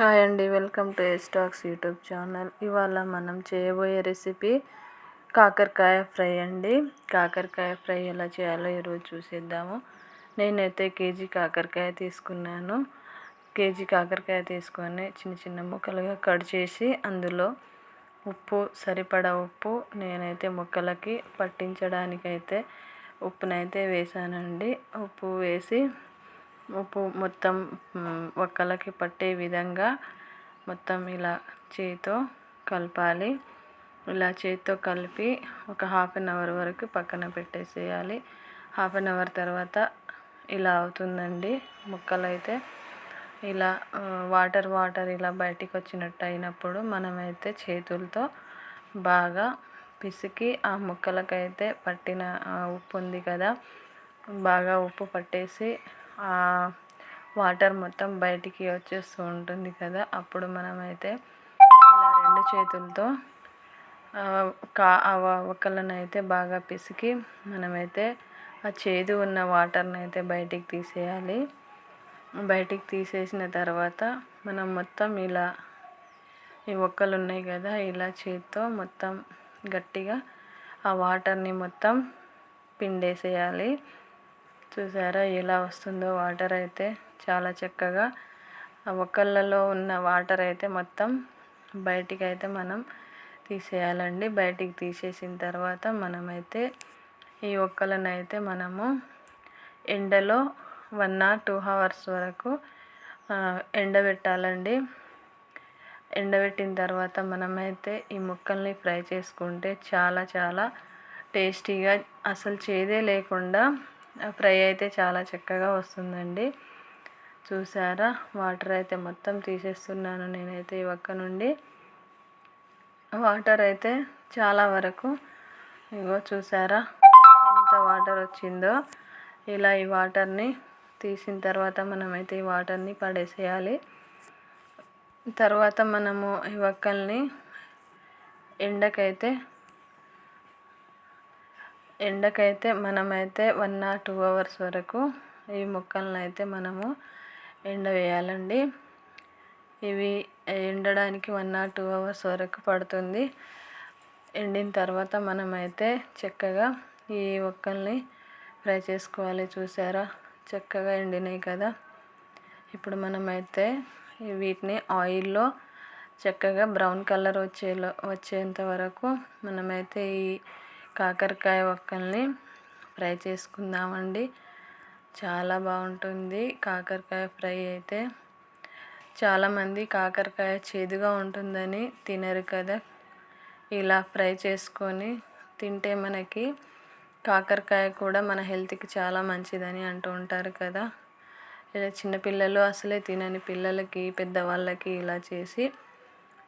Hi అండి welcome to stocks YouTube channel. ఇవాళ మనం చేయబోయే రెసిపీ కాకరకాయ ఫ్రై అండి. కాకరకాయ ఫ్రై ఎలా చేయాలో ఈరోజు చూసేద్దాము. నేనైతే కేజీ కాకరకాయ తీసుకున్నాను. కేజీ కాకరకాయ తీసుకొని చిన్న చిన్న ముక్కలుగా కట్ చేసి అందులో ఉప్పు సరిపడా ఉప్పు నేనైతే ముక్కలకి పట్టించడానికైతే ఉప్పునైతే వేసానండి. ఉప్పు వేసి మొత్తం ఒక్కలకి పట్టే విధంగా మొత్తం ఇలా చేతితో కలపాలి. ఇలా చేతితో కలిపి ఒక హాఫ్ అన్ అవర్ వరకు పక్కన పెట్టేసేయాలి. హాఫ్ అన్ అవర్ తర్వాత ఇలా అవుతుందండి. ముక్కలైతే ఇలా వాటర్ వాటర్ ఇలా బయటికి వచ్చినట్టు అయినప్పుడు మనమైతే చేతులతో బాగా పిసికి ఆ ముక్కలకైతే పట్టిన ఉప్పు ఉంది కదా బాగా ఉప్పు పట్టేసి వాటర్ మొత్తం బయటికి వచ్చేస్తూ ఉంటుంది కదా అప్పుడు మనమైతే ఇలా రెండు చేతులతో కా ఒక్కలను అయితే బాగా పిసికి మనమైతే ఆ చేదు ఉన్న వాటర్ని అయితే బయటికి తీసేయాలి. బయటికి తీసేసిన తర్వాత మనం మొత్తం ఇలా ఈ ఒక్కలు ఉన్నాయి కదా ఇలా చేతితో మొత్తం గట్టిగా ఆ వాటర్ని మొత్తం పిండేసేయాలి. చూసారా? ఎలా వస్తుందో వాటర్ అయితే చాలా చక్కగా ఆ ఒక్కళ్ళలో ఉన్న వాటర్ అయితే మొత్తం బయటికి అయితే మనం తీసేయాలండి. బయటికి తీసేసిన తర్వాత మనమైతే ఈ ఒక్కలను అయితే మనము ఎండలో వన్ ఆర్ టూ అవర్స్ వరకు ఎండబెట్టాలండి. ఎండబెట్టిన తర్వాత మనమైతే ఈ ముక్కల్ని ఫ్రై చేసుకుంటే చాలా చాలా టేస్టీగా అసలు చేదే లేకుండా ఫ్రై అయితే చాలా చక్కగా వస్తుందండి. చూసారా? వాటర్ అయితే మొత్తం తీసేస్తున్నాను నేనైతే ఈ ఒక్క నుండి. వాటర్ అయితే చాలా వరకు. ఇగో చూసారా? ఎంత వాటర్ వచ్చిందో. ఇలా ఈ వాటర్ని తీసిన తర్వాత మనమైతే ఈ వాటర్ని పడేసేయాలి. తర్వాత మనము ఈ ఒక్కల్ని ఎండకైతే ఎండకైతే మనమైతే వన్ ఆర్ టూ అవర్స్ వరకు ఈ మొక్కలను అయితే మనము ఎండవేయాలండి ఇవి ఎండడానికి వన్ ఆర్ టూ అవర్స్ వరకు పడుతుంది. ఎండిన తర్వాత మనమైతే చక్కగా ఈ మొక్కల్ని ఫ్రై చేసుకోవాలి. చూసారా? చక్కగా ఎండినాయి కదా. ఇప్పుడు మనమైతే వీటిని ఆయిల్లో చక్కగా బ్రౌన్ కలర్ వచ్చేలో వచ్చేంత వరకు మనమైతే ఈ కాకరకాయ ఒక్కల్ని ఫ్రై చేసుకుందామండి. చాలా బాగుంటుంది కాకరకాయ ఫ్రై అయితే. చాలామంది కాకరకాయ చేదుగా ఉంటుందని తినరు కదా. ఇలా ఫ్రై చేసుకొని తింటే మనకి కాకరకాయ కూడా మన హెల్త్కి చాలా మంచిదని అంటూ ఉంటారు కదా. ఇలా చిన్నపిల్లలు అసలే తినని పిల్లలకి పెద్దవాళ్ళకి ఇలా చేసి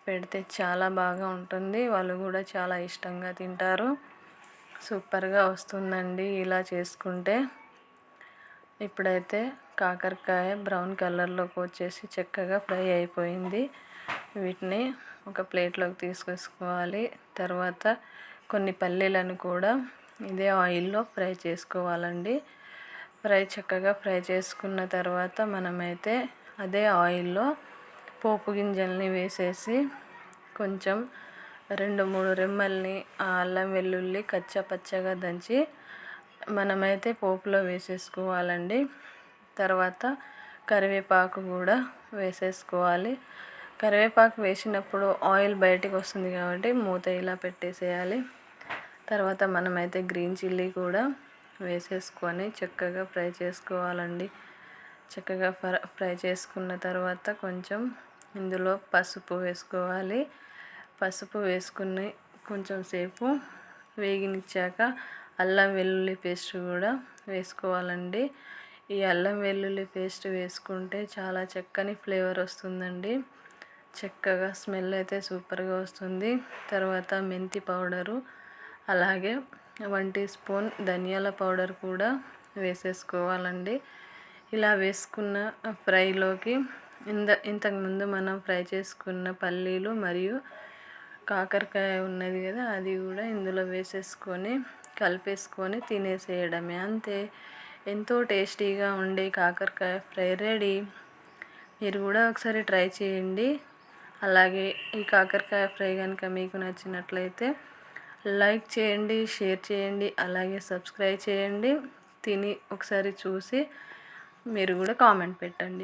పెడితే చాలా బాగా ఉంటుంది. వాళ్ళు కూడా చాలా ఇష్టంగా తింటారు. సూపర్గా వస్తుందండి ఇలా చేసుకుంటే. ఇప్పుడైతే కాకరకాయ బ్రౌన్ కలర్లోకి వచ్చేసి చక్కగా ఫ్రై అయిపోయింది. వీటిని ఒక ప్లేట్లోకి తీసుకొచ్చుకోవాలి తర్వాత కొన్ని పల్లీలను కూడా ఇదే ఆయిల్లో ఫ్రై చేసుకోవాలండి. ఫ్రై చక్కగా ఫ్రై చేసుకున్న తర్వాత మనమైతే అదే ఆయిల్లో పోపు గింజల్ని వేసేసి కొంచెం రెండు మూడు రెమ్మల్ని అల్లం వెల్లుల్లి కచ్చా పచ్చగా దంచి మనమైతే పోపులో వేసేసుకోవాలండి. తర్వాత కరివేపాకు కూడా వేసేసుకోవాలి. కరివేపాకు వేసినప్పుడు ఆయిల్ బయటికి వస్తుంది కాబట్టి మూత ఇలా పెట్టేసేయాలి. తర్వాత మనమైతే గ్రీన్ చిల్లీ కూడా వేసేసుకొని చక్కగా ఫ్రై చేసుకోవాలండి. చక్కగా ఫ్రై చేసుకున్న తర్వాత కొంచెం ఇందులో పసుపు వేసుకోవాలి. పసుపు వేసుకుని కొంచెం సేపు వేగినిచ్చాక అల్లం వెల్లుల్లి పేస్ట్ కూడా వేసుకోవాలండి. ఈ అల్లం వెల్లుల్లి పేస్ట్ వేసుకుంటే చాలా చక్కని ఫ్లేవర్ వస్తుందండి. చక్కగా స్మెల్ అయితే సూపర్గా వస్తుంది. తర్వాత మెంతి పౌడరు అలాగే వన్ టీ స్పూన్ ధనియాల పౌడర్ కూడా వేసేసుకోవాలండి. ఇలా వేసుకున్న ఫ్రైలోకి ఇంత ఇంతకుముందు మనం ఫ్రై చేసుకున్న పల్లీలు మరియు కాకరకాయ ఉన్నది కదా అది కూడా ఇందులో వేసేసుకొని కలిపేసుకొని తినేసేయడమే. అంతే. ఎంతో టేస్టీగా ఉండే కాకరకాయ ఫ్రై రెడీ. మీరు కూడా ఒకసారి ట్రై చేయండి. అలాగే ఈ కాకరకాయ ఫ్రై కనుక మీకు నచ్చినట్లయితే లైక్ చేయండి షేర్ చేయండి అలాగే సబ్స్క్రైబ్ చేయండి. తిని ఒకసారి చూసి మీరు కూడా కామెంట్ పెట్టండి.